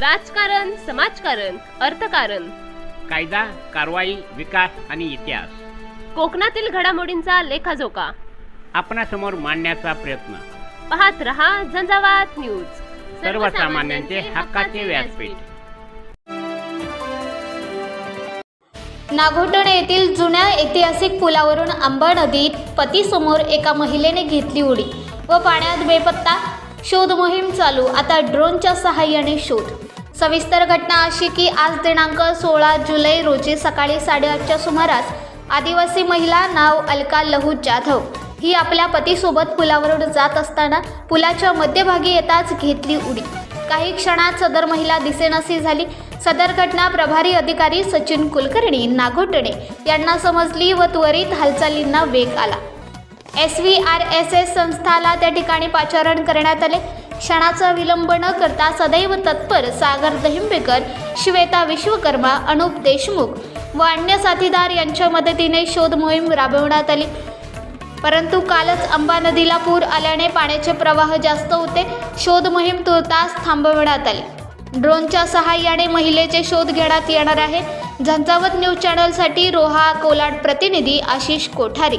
राजकारण समाजकारण अर्थकारण. कायदा कारवाई विकास आणि इतिहास. कोकणातील घडामोडींचा लेखाजोखा. आपणासमोर मांडण्याचा प्रयत्न. पाहत रहा झंझावात न्यूज. सर्वसामान्यांचे हक्काचे व्यासपीठ. नागोटणे येथील जुन्या ऐतिहासिक पुलावरून आंबा नदीत पतीसमोर एका महिलेने घेतली उडी व पाण्यात बेपत्ता. शोध मोहीम चालू. आता ड्रोनच्या सहाय्याने शोध. सविस्तर घटना अशी की आज दिनांक सोळा जुलै रोजी सकाळी साडेआठच्या सुमारास आदिवासी महिला नाव अलका लहू जाधव ही आपल्या पतीसोबत पुलावरून जात असताना पुलाच्या मध्यभागी येताच घेतली उडी. काही क्षणात सदर महिला दिसेनासी झाली. सदर घटना प्रभारी अधिकारी सचिन कुलकर्णी नागोटणे यांना समजली व त्वरित हालचालींना वेग आला. S V R S S संस्थाला त्या ठिकाणी पाचारण करण्यात आले. क्षणाचा विलंब न करता सदैव तत्पर सागर दहिंबेकर श्वेता विश्वकर्मा अनुप देशमुख व अन्य साथीदार यांच्या मदतीने शोध मोहीम राबवण्यात आली. परंतु कालच अंबा नदीला पूर आल्याने पाण्याचे प्रवाह जास्त होते. शोध मोहीम तुर्तास थांबवण्यात आली. ड्रोनच्या सहाय्याने महिलेचे शोध घेण्यात येणार आहे. झंझावत न्यूज चॅनलसाठी रोहा कोलाड प्रतिनिधी आशिष कोठारी.